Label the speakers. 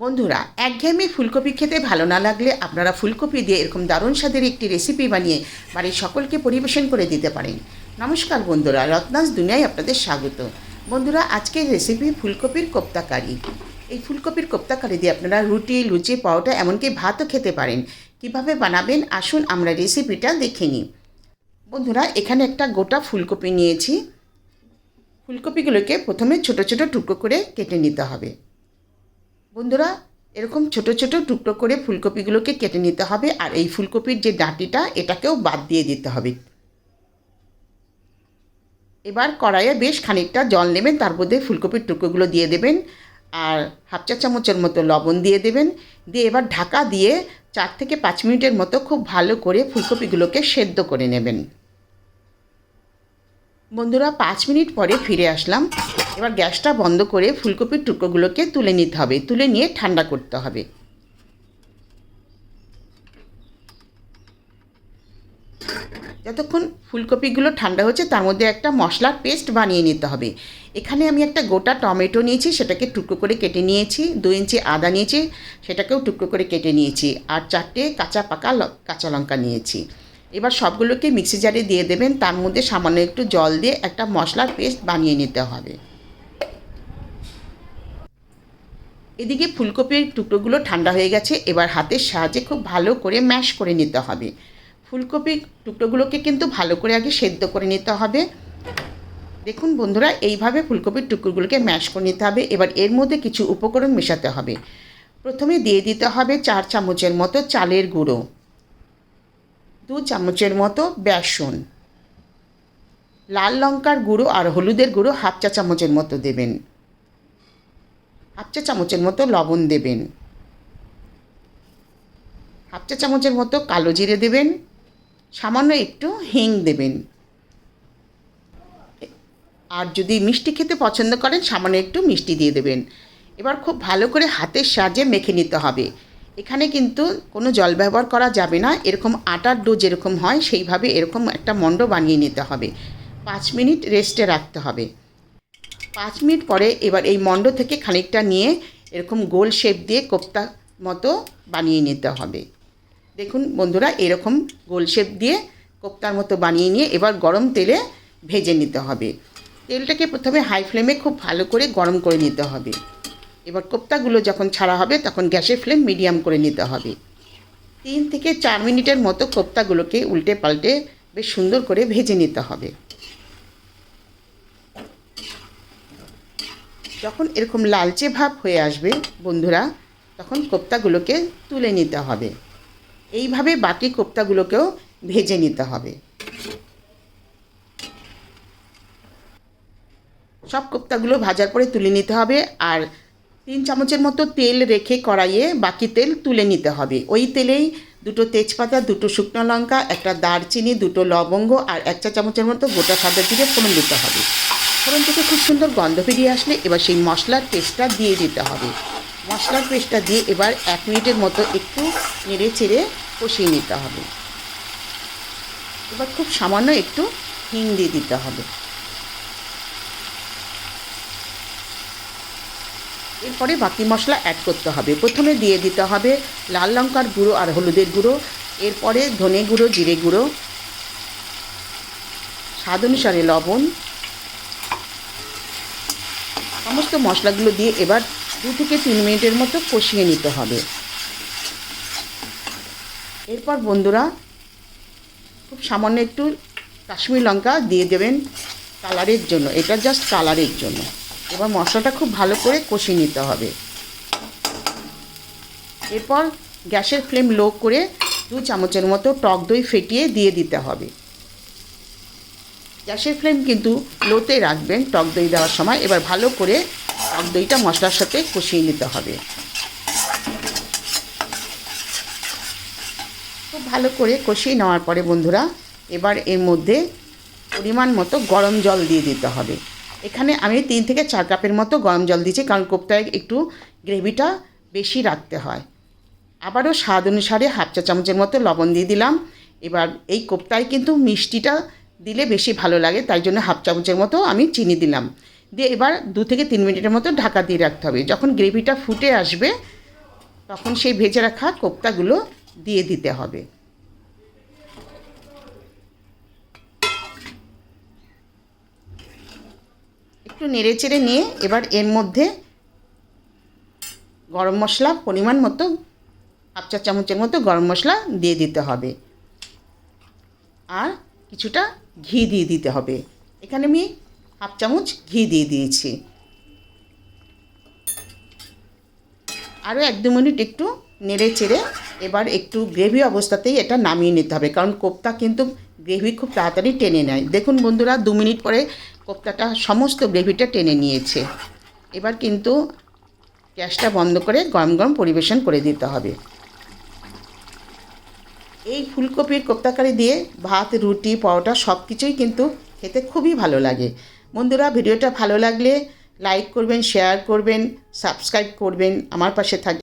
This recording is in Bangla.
Speaker 1: বন্ধুরা, একঘেয়েমি ফুলকপি খেতে ভালো না লাগলে আপনারা ফুলকপি দিয়ে এরকম দারুণ স্বাদের একটি রেসিপি বানিয়ে বাড়ির সকলকে পরিবেশন করে দিতে পারেন। নমস্কার বন্ধুরা, রত্নাস দুনিয়ায় আপনাদের স্বাগত। বন্ধুরা, আজকের রেসিপি ফুলকপির কোপ্তা কারি এই ফুলকপির কোপ্তা কারি দিয়ে আপনারা রুটি, লুচি পাউটা এমনকি ভাতও খেতে পারেন। কীভাবে বানাবেন? আসুন আমরা রেসিপিটা দেখে নিই। বন্ধুরা, এখানে একটা গোটা ফুলকপি নিয়েছি। ফুলকপিগুলোকে প্রথমে ছোট ছোট টুকরো করে কেটে নিতে হবে। বন্ধুরা, এরকম ছোট ছোট টুকরো করে ফুলকপিগুলোকে কেটে নিতে হবে আর এই ফুলকপির যে ডাঁটিটা, এটাকেও বাদ দিয়ে দিতে হবে। এবার কড়াইয়ে বেশ খানিকটা জল নেবেন, তার মধ্যে ফুলকপির টুকরোগুলো দিয়ে দেবেন আর হাফ চা চামচের মতো লবণ দিয়ে দেবেন। দিয়ে এবার ঢাকা দিয়ে চার থেকে পাঁচ মিনিটের মতো খুব ভালো করে ফুলকপিগুলোকে সেদ্ধ করে নেবেন। বন্ধুরা, পাঁচ মিনিট পরে ফিরে আসলাম। এবার গ্যাসটা বন্ধ করে ফুলকপির টুকরোগুলোকে তুলে নিতে হবে। তুলে নিয়ে ঠান্ডা করতে হবে। যতক্ষণ ফুলকপিগুলো ঠান্ডা হচ্ছে, তার মধ্যে একটা মশলার পেস্ট বানিয়ে নিতে হবে। এখানে আমি একটা গোটা টমেটো নিয়েছি, সেটাকে টুকরো করে কেটে নিয়েছি। দু ইঞ্চি আদা নিয়েছি, সেটাকেও টুকরো করে কেটে নিয়েছি। আর চারটে কাঁচা পাকা কাঁচা লঙ্কা নিয়েছি। এবার সবগুলোকে মিক্সি জারে দিয়ে দেবেন। তার মধ্যে সামান্য একটু জল দিয়ে একটা মশলার পেস্ট বানিয়ে নিতে হবে। এদিকে ফুলকপির টুকরোগুলো ঠান্ডা হয়ে গেছে, এবার হাতের সাহায্যে খুব ভালো করে ম্যাশ করে নিতে হবে। ফুলকপির টুকরোগুলোকে কিন্তু ভালো করে আগে সেদ্ধ করে নিতে হবে। দেখুন বন্ধুরা, এইভাবে ফুলকপির টুকরোগুলোকে ম্যাশ করে নিতে হবে। এবার এর মধ্যে কিছু উপকরণ মেশাতে হবে। প্রথমে দিয়ে দিতে হবে চার চামচের মতো চালের গুঁড়ো, দু চামচের মতো বেসন, লাল লঙ্কার গুঁড়ো আর হলুদের গুঁড়ো হাফ চা চামচের মতো দেবেন। হাফ চা চামচের মতো লবণ দেবেন। হাফ চা চামচের মতো কালো জিরে দেবেন। সামান্য একটু হিং দেবেন। আর যদি মিষ্টি খেতে পছন্দ করেন, সামান্য একটু মিষ্টি দিয়ে দেবেন। এবার খুব ভালো করে হাতের সাহায্যে মেখে নিতে হবে। এখানে কিন্তু কোনো জল ব্যবহার করা যাবে না। এরকম আটার ডো যেরকম হয়, সেইভাবে এরকম একটা মণ্ড বানিয়ে নিতে হবে। পাঁচ মিনিট রেস্টে রাখতে হবে। পাঁচ মিনিট পরে এবার এই মণ্ড থেকে খানিকটা নিয়ে এরকম গোল শেপ দিয়ে কোপ্তা মতো বানিয়ে নিতে হবে। দেখুন বন্ধুরা, এরকম গোল শেপ দিয়ে কোপ্তার মতো বানিয়ে নিয়ে এবার গরম তেলে ভেজে নিতে হবে। তেলটাকে প্রথমে হাই ফ্লেমে খুব ভালো করে গরম করে নিতে হবে। এবার কোপ্তাগুলো যখন ছাড়া হবে, তখন গ্যাসের ফ্লেম মিডিয়াম করে নিতে হবে। তিন থেকে চার মিনিটের মতো কোপ্তাগুলোকে উল্টে পাল্টে বেশ সুন্দর করে ভেজে নিতে হবে। যখন এরকম লালচে ভাব হয়ে আসবে, বন্ধুরা, তখন কোপ্তাগুলোকে তুলে নিতে হবে। এইভাবে বাকি কোপ্তাগুলোকেও ভেজে নিতে হবে। সব কোপ্তাগুলো ভাজার পরে তুলে নিতে হবে আর তিন চামচের মতো তেল রেখে কড়াইয়ে বাকি তেল তুলে নিতে হবে। ওই তেলেই দুটো তেজপাতা, দুটো শুকনো লঙ্কা, একটা দারচিনি, দুটো লবঙ্গ আর এক চা চামচের মতো গোটা সাদা দিয়ে ফোড়ন দিতে হবে। ফোড়ন থেকে খুব সুন্দর গন্ধ বেরিয়ে আসলে এবার সেই মশলার পেস্টটা দিয়ে দিতে হবে। মশলার পেস্টটা দিয়ে এবার এক মিনিটের মতো একটু নেড়ে চেড়ে কষিয়ে নিতে হবে। এবার খুব সামান্য একটু হিং দিয়ে দিতে হবে। এরপরে বাকি মশলা অ্যাড করতে হবে। প্রথমে দিয়ে দিতে হবে লাল লঙ্কার গুঁড়ো আর হলুদের গুঁড়ো। এরপরে ধনে গুঁড়ো, জিরে গুঁড়ো, স্বাদ অনুসারে লবণ। সমস্ত মশলাগুলো দিয়ে এবার দু থেকে তিন মিনিটের মতো কষিয়ে নিতে হবে। এরপর বন্ধুরা খুব সামান্য একটু কাশ্মীর লঙ্কা দিয়ে দেবেন কালারের জন্য। এটা জাস্ট কালারের জন্য। এবার মশলাটা খুব ভালো করে কষিয়ে নিতে হবে। এরপর গ্যাসের ফ্লেম লো করে দু চামচের মতো টক দই ফেটিয়ে দিয়ে দিতে হবে। গ্যাসের ফ্লেম কিন্তু লোতে রাখবেন, টক দই দেওয়ার সময়। এবার ভালো করে টক দইটা মশলার সাথে কষিয়ে নিতে হবে। খুব ভালো করে কষিয়ে নেওয়ার পরে বন্ধুরা, এবার এর মধ্যে পরিমাণ মতো গরম জল দিয়ে দিতে হবে। এখানে আমি তিন থেকে চার কাপের মতো গরম জল দিয়েছি, কারণ কোপ্তায় একটু গ্রেভিটা বেশি রাখতে হয়। আবারও স্বাদ অনুসারে হাফ চা চামচের মতো লবণ দিয়ে দিলাম। এবার এই কোপ্তায় কিন্তু মিষ্টিটা দিলে বেশি ভালো লাগে, তাই জন্য হাফ চামচের মতো আমি চিনি দিলাম। দিয়ে এবার দু থেকে তিন মিনিটের মতো ঢাকা দিয়ে রাখতে হবে। যখন গ্রেভিটা ফুটে আসবে, তখন সেই ভেজে রাখা কোপ্তাগুলো দিয়ে দিতে হবে। একটু নেড়ে চেড়ে নিয়ে এবার এর মধ্যে গরম মশলা পরিমাণ মতো, হাফ চা চামচের মতো গরম মশলা দিয়ে দিতে হবে। আর কিছুটা ঘি দিয়ে দিতে হবে। এখানে আমি হাফ চামচ ঘি দিয়ে দিয়েছি। আরও এক দু মিনিট একটু নেড়ে চেড়ে এবার একটু গ্রেভি অবস্থাতেই এটা নামিয়ে নিতে হবে, কারণ কোপ্তা কিন্তু গ্রেভি খুব তাড়াতাড়ি টেনে নেয়। দেখুন বন্ধুরা, দু মিনিট পরে কোপ্তাটা সমস্ত গ্রেভিটা টেনে নিয়েছে। এবার কিন্তু গ্যাসটা বন্ধ করে গরম গরম পরিবেশন করে দিতে হবে। এই ফুলকপির কোপ্তাকারি দিয়ে ভাত, রুটি, পরোটা সব কিছুই কিন্তু খেতে খুবই ভালো লাগে। বন্ধুরা, ভিডিওটা ভালো লাগলে লাইক করবেন শেয়ার করবেন সাবস্ক্রাইব করবেন, আমার পাশে থাকবেন।